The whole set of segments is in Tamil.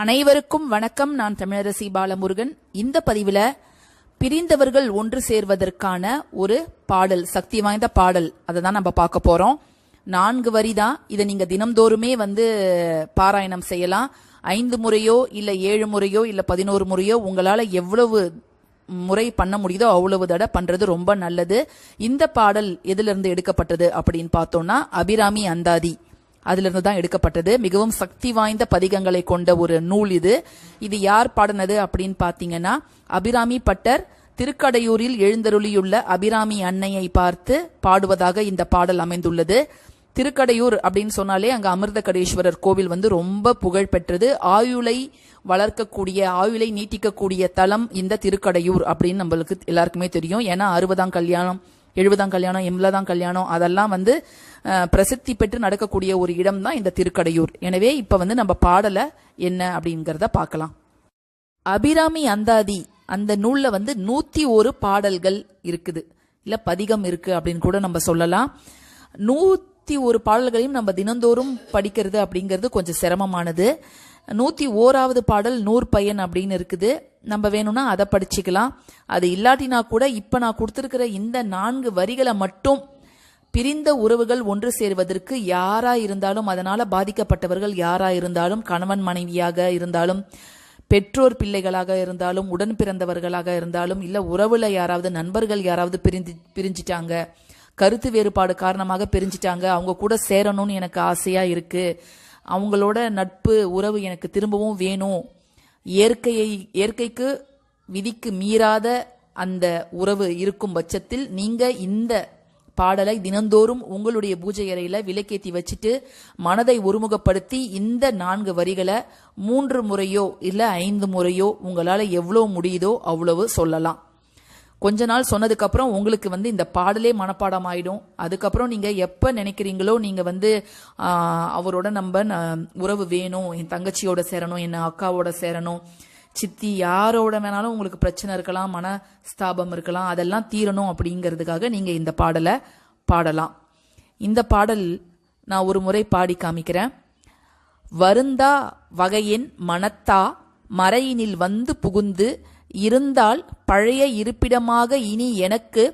அனைவருக்கும் வணக்கம். நான் தமிழரசி பாலமுருகன். இந்த பதிவில் பிரிந்தவர்கள் ஒன்று சேர்வதற்கான ஒரு பாடல் சக்தி வாய்ந்த பாடல். அதை தான் நம்ம பார்க்க போறோம். நான்கு வரி தான். இதை நீங்க தினம்தோறுமே வந்து பாராயணம் செய்யலாம். ஐந்து முறையோ இல்ல ஏழு முறையோ இல்ல பதினோரு முறையோ உங்களால எவ்வளவு முறை பண்ண முடியுதோ அவ்வளவு தடவை பண்றது ரொம்ப நல்லது. இந்த பாடல் எதுல இருந்து எடுக்கப்பட்டது அப்படின்னு பார்த்தோம்னா அபிராமி அந்தாதி. அதிலிருந்து தான் எடுக்கப்பட்டது. மிகவும் சக்தி வாய்ந்த பதிகங்களை கொண்ட ஒரு நூல் இது. இது யார் பாடினது அப்படின்னு பார்த்தீங்கன்னா அபிராமி பட்டர் திருக்கடையூரில் எழுந்தருளியுள்ள அபிராமி அன்னையை பார்த்து பாடுவதாக இந்த பாடல் அமைந்துள்ளது. திருக்கடையூர் அப்படின்னு சொன்னாலே அங்க அமிர்தகடேஸ்வரர் கோவில் வந்து ரொம்ப புகழ் பெற்றது. ஆயுளை வளர்க்கக்கூடிய ஆயுளை நீட்டிக்கக்கூடிய தலம் இந்த திருக்கடையூர் அப்படின்னு நம்மளுக்கு எல்லாருக்குமே தெரியும். ஏன்னா அறுபதாம் கல்யாணம் எழுபதாம் கல்யாணம் எண்பதாம் கல்யாணம் அதெல்லாம் வந்து பிரசித்தி பெற்று நடக்கக்கூடிய ஒரு இடம் தான் இந்த திருக்கடையூர். எனவே இப்ப வந்து நம்ம பாடலை என்ன அப்படிங்கிறத பார்க்கலாம். அபிராமி அந்தாதி அந்த நூல்ல வந்து நூத்தி ஒரு பாடல்கள் இருக்குது. இல்ல பதிகம் இருக்கு அப்படின்னு கூட நம்ம சொல்லலாம். நூத்தி ஒரு பாடல்களையும் நம்ம தினந்தோறும் படிக்கிறது அப்படிங்கிறது கொஞ்சம் சிரமமானது. நூத்தி ஓராவது பாடல் நூறு பையன் அப்படின்னு இருக்குது. நம்ம வேணும்னா அதை படிச்சுக்கலாம். அது இல்லாட்டினா கூட இப்ப நான் கொடுத்துருக்கிற இந்த நான்கு வரிகளை மட்டும் பிரிந்த உறவுகள் ஒன்று சேர்வதற்கு யாரா இருந்தாலும் அதனால பாதிக்கப்பட்டவர்கள் யாரா இருந்தாலும் கணவன் மனைவியாக இருந்தாலும் பெற்றோர் பிள்ளைகளாக இருந்தாலும் உடன் பிறந்தவர்களாக இருந்தாலும் இல்ல உறவுல யாராவது நண்பர்கள் யாராவது பிரிஞ்சு பிரிஞ்சிட்டாங்க கருத்து வேறுபாடு காரணமாக பிரிஞ்சிட்டாங்க அவங்க கூட சேரணும்னு எனக்கு ஆசையா இருக்கு அவங்களோட நட்பு உறவு எனக்கு திரும்பவும் வேணும் இயற்கையை இயற்கைக்கு விதிக்கு மீறாத அந்த உறவு இருக்கும் பட்சத்தில் நீங்க இந்த பாடலை தினந்தோறும் உங்களுடைய பூஜை அறையில விளக்கேத்தி வச்சுட்டு மனதை ஒருமுகப்படுத்தி இந்த நான்கு வரிகளை மூன்று முறையோ இல்ல ஐந்து முறையோ உங்களால எவ்வளவு முடியுதோ அவ்வளவு சொல்லலாம். கொஞ்ச நாள் சொன்னதுக்கப்புறம் உங்களுக்கு வந்து இந்த பாடலே மனப்பாடம் ஆயிடும் அதுக்கப்புறம் நீங்க எப்ப நினைக்கிறீங்களோ நீங்க வந்து அவரோட நம்ம ந- உறவு வேணும் என் தங்கச்சியோட சேரணும் என் அக்காவோட சேரணும் சித்தி யாரோட வேணாலும் உங்களுக்கு பிரச்சனை இருக்கலாம் மனஸ்தாபம் இருக்கலாம் அதெல்லாம் தீரணும் அப்படிங்கிறதுக்காக நீங்க இந்த பாடலை பாடலாம். இந்த பாடல் நான் ஒரு முறை பாடி காமிக்கிறேன். வருந்தா வகையின் மனத்தா மறையினில் வந்து புகுந்து இருந்தால் பழைய இருப்பிடமாக இனி எனக்கு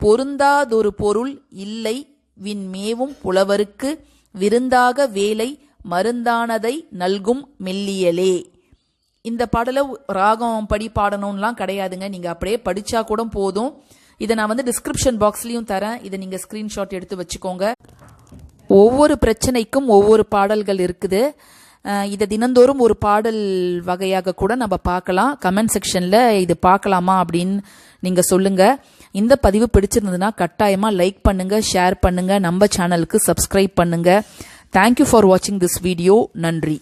பொருந்தாதொரு பொருள் இல்லை விண்மேவும் புலவருக்கு விருந்தாக வேலை மருந்தானதை நல்கும் மெல்லியலே. இந்த பாடலை ராகம் படி பாடணும்லாம் கிடையாதுங்க. நீங்கள் அப்படியே படித்தா கூட போதும். இதை நான் வந்து டிஸ்கிரிப்ஷன் பாக்ஸ்லேயும் தரேன். இதை நீங்கள் ஸ்க்ரீன்ஷாட் எடுத்து வச்சுக்கோங்க. ஒவ்வொரு பிரச்சனைக்கும் ஒவ்வொரு பாடல்கள் இருக்குது. இதை தினந்தோறும் ஒரு பாடல் வகையாக கூட நம்ம பார்க்கலாம். கமெண்ட் செக்ஷனில் இது பார்க்கலாமா அப்படின்னு நீங்கள் சொல்லுங்கள் இந்த பதிவு பிடிச்சிருந்ததுன்னா கட்டாயமாக லைக் பண்ணுங்கள் ஷேர் பண்ணுங்கள் நம்ம சேனலுக்கு சப்ஸ்கிரைப் பண்ணுங்கள் தேங்க்யூ ஃபார் வாட்சிங் திஸ் வீடியோ நன்றி.